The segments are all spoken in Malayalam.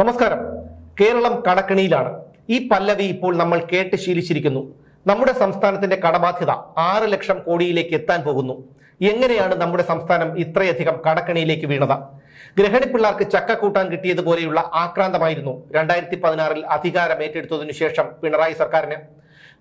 നമസ്കാരം. കേരളം കടക്കണിയിലാണ്. ഈ പല്ലവി ഇപ്പോൾ നമ്മൾ കേട്ട് ശീലിച്ചിരിക്കുന്നു. നമ്മുടെ സംസ്ഥാനത്തിന്റെ കടബാധ്യത ആറ് ലക്ഷം കോടിയിലേക്ക് എത്താൻ പോകുന്നു. എങ്ങനെയാണ് നമ്മുടെ സംസ്ഥാനം ഇത്രയധികം കടക്കണിയിലേക്ക് വീണത്? ഗ്രഹണിപ്പിള്ളാർക്ക് ചക്ക കൂട്ടാൻ കിട്ടിയതുപോലെയുള്ള ആക്രാന്തമായിരുന്നു രണ്ടായിരത്തി പതിനാറിൽ അധികാരം ഏറ്റെടുത്തതിനു ശേഷം പിണറായി സർക്കാരിന്.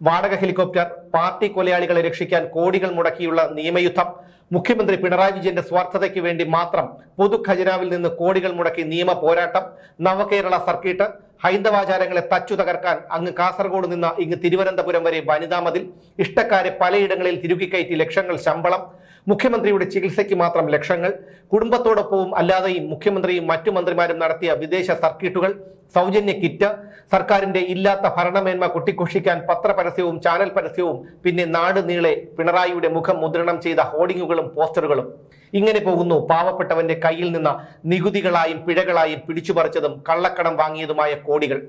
വാടക ഹെലികോപ്റ്റർ പാർട്ടി കൊലയാളികളെ രക്ഷിക്കാൻ കോടികൾ മുടക്കിയുള്ള നിയമയുദ്ധം. മുഖ്യമന്ത്രി പിണറായി വിജയന്റെ സ്വാർത്ഥതയ്ക്ക് വേണ്ടി മാത്രം പൊതു ഖജനാവിൽ നിന്ന് കോടികൾ മുടക്കി നിയമ പോരാട്ടം. നവകേരള സർക്കിട്ട് ഹൈന്ദവാചാരങ്ങളെ തച്ചു തകർക്കാൻ അങ്ങ് കാസർഗോഡ് നിന്ന് ഇങ്ങ് തിരുവനന്തപുരം വരെ വനിതാ മതിൽ. ഇഷ്ടക്കാരെ പലയിടങ്ങളിൽ തിരുകിക്കയറ്റി ലക്ഷങ്ങൾ ശമ്പളം. മുഖ്യമന്ത്രിയുടെ ചികിത്സയ്ക്ക് മാത്രം ലക്ഷങ്ങൾ കുടുംബത്തോടൊപ്പവും അല്ലാതെയും മുഖ്യമന്ത്രിയും മറ്റു മന്ത്രിമാരും നടത്തിയ വിദേശ സർക്കിട്ടുകൾ സൗജന്യ കിറ്റ് സർക്കാരിന്റെ ഇല്ലാത്ത ഭരണമേന്മ കൊട്ടിഘോഷിക്കാൻ പത്രപരസ്യവും ചാനൽ പരസ്യവും പിന്നെ നാട് നീളെ പിണറായിയുടെ മുഖം മുദ്രണം ചെയ്ത ഹോർഡിങ്ങുകളും പോസ്റ്ററുകളും. ഇങ്ങനെ പോകുന്നു പാവപ്പെട്ടവന്റെ കയ്യിൽ നിന്ന് നികുതികളായും പിഴകളായും പിടിച്ചുപറിച്ചതും കള്ളക്കടം വാങ്ങിയതുമായ കോടികൾ.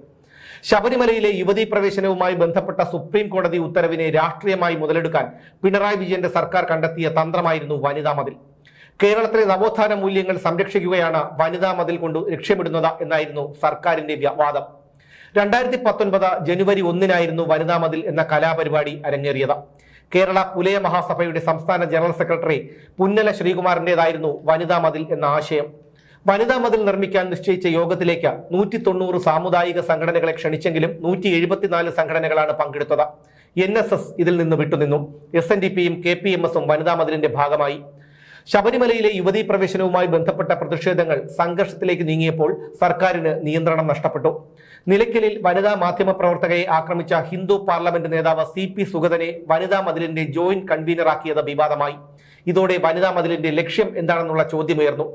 ശബരിമലയിലെ യുവതീ പ്രവേശനവുമായി ബന്ധപ്പെട്ട സുപ്രീം കോടതി ഉത്തരവിനെ രാഷ്ട്രീയമായി മുതലെടുക്കാൻ പിണറായി വിജയന്റെ സർക്കാർ കണ്ടെത്തിയ തന്ത്രമായിരുന്നു വനിതാ മതിൽ. കേരളത്തിലെ നവോത്ഥാന മൂല്യങ്ങൾ സംരക്ഷിക്കുകയാണ് വനിതാ മതിൽ കൊണ്ട് ലക്ഷ്യമിടുന്നത് എന്നായിരുന്നു സർക്കാരിന്റെ വാദം. രണ്ടായിരത്തി പത്തൊൻപത് ജനുവരി ഒന്നിനായിരുന്നു വനിതാ മതിൽ എന്ന കലാപരിപാടി അരങ്ങേറിയത്. കേരള പുലയ മഹാസഭയുടെ സംസ്ഥാന ജനറൽ സെക്രട്ടറി പുന്നല ശ്രീകുമാറിന്റേതായിരുന്നു വനിതാ മതിൽ എന്ന ആശയം. വനിതാ മതിൽ നിർമ്മിക്കാൻ നിശ്ചയിച്ച യോഗത്തിലേക്ക് നൂറ്റി തൊണ്ണൂറ് സാമുദായിക സംഘടനകളെ ക്ഷണിച്ചെങ്കിലും നൂറ്റി എഴുപത്തിനാല് സംഘടനകളാണ് പങ്കെടുത്തത്. എൻ എസ് എസ് ഇതിൽ നിന്ന് വിട്ടുനിന്നു. എസ് എൻ ഡി പിയും കെ പി എം എസും വനിതാ മതിലിന്റെ ഭാഗമായി. ശബരിമലയിലെ യുവതീ പ്രവേശനവുമായി ബന്ധപ്പെട്ട പ്രതിഷേധങ്ങൾ സംഘർഷത്തിലേക്ക് നീങ്ങിയപ്പോൾ സർക്കാരിന് നിയന്ത്രണം നഷ്ടപ്പെട്ടു. നിലയ്ക്കലിൽ വനിതാ മാധ്യമ പ്രവർത്തകയെ ആക്രമിച്ച ഹിന്ദു പാർലമെന്റ് നേതാവ് സി പി സുഗതനെ വനിതാ മതിലിന്റെ ജോയിന്റ് കൺവീനറാക്കിയത് വിവാദമായി. ഇതോടെ വനിതാ മതിലിന്റെ ലക്ഷ്യം എന്താണെന്നുള്ള ചോദ്യമുയർന്നു.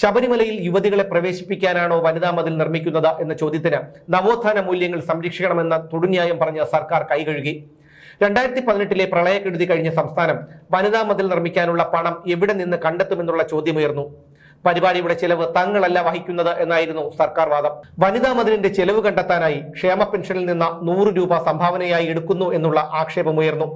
ശബരിമലയിൽ യുവതികളെ പ്രവേശിപ്പിക്കാനാണോ വനിതാ മതിൽ നിർമ്മിക്കുന്നത് എന്ന ചോദ്യത്തിന് നവോത്ഥാന മൂല്യങ്ങൾ സംരക്ഷിക്കണമെന്ന തൊടുന്യായം പറഞ്ഞ സർക്കാർ കൈകഴുകി. രണ്ടായിരത്തി പതിനെട്ടിലെ പ്രളയക്കെടുതി കഴിഞ്ഞ സംസ്ഥാനം വനിതാ മതിൽ നിർമ്മിക്കാനുള്ള പണം എവിടെ നിന്ന് കണ്ടെത്തുമെന്നുള്ള ചോദ്യമുയർന്നു. പരിപാടിയുടെ ചെലവ് തങ്ങളല്ല വഹിക്കുന്നത് എന്നായിരുന്നു സർക്കാർ വാദം. വനിതാ മതിലിന്റെ ചെലവ് കണ്ടെത്താനായി ക്ഷേമ പെൻഷനിൽ നിന്ന് നൂറ് രൂപ സംഭാവനയായി എടുക്കുന്നു എന്നുള്ള ആക്ഷേപമുയർന്നു.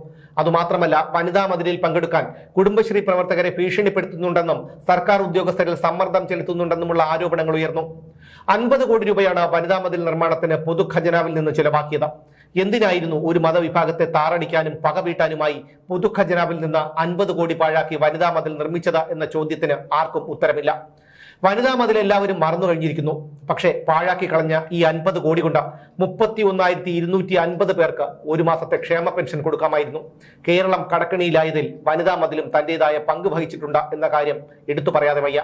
അതുമാത്രമല്ല വനിതാ മതിലിൽ പങ്കെടുക്കാൻ കുടുംബശ്രീ പ്രവർത്തകരെ ഭീഷണിപ്പെടുത്തുന്നുണ്ടെന്നും സർക്കാർ ഉദ്യോഗസ്ഥരിൽ സമ്മർദ്ദം ചെലുത്തുന്നുണ്ടെന്നുമുള്ള ആരോപണങ്ങൾ ഉയർന്നു. അൻപത് കോടി രൂപയാണ് വനിതാ മതിൽ നിർമ്മാണത്തിന് പൊതുഖജനാവിൽ നിന്ന് ചിലവാക്കിയത്. എന്തിനായിരുന്നു ഒരു മതവിഭാഗത്തെ താറടിക്കാനും പകവീട്ടാനുമായി പുതുഖജനാവിൽ നിന്ന് അൻപത് കോടി പാഴാക്കി വനിതാ മതിൽ നിർമ്മിച്ചത് എന്ന ചോദ്യത്തിന് ആർക്കും ഉത്തരമില്ല. വനിതാ മതിൽ എല്ലാവരും മറന്നു കഴിഞ്ഞിരിക്കുന്നു. പക്ഷേ പാഴാക്കി കളഞ്ഞ ഈ അൻപത് കോടി കൊണ്ട് മുപ്പത്തി ഒന്നായിരത്തി ഇരുന്നൂറ്റി അൻപത് പേർക്ക് ഒരു മാസത്തെ ക്ഷേമ പെൻഷൻ കൊടുക്കാമായിരുന്നു. കേരളം കടക്കണിയിലായതിൽ വനിതാ മതിലും തന്റേതായ പങ്ക് വഹിച്ചിട്ടുണ്ട് എന്ന കാര്യം എടുത്തു പറയാതെ വയ്യ.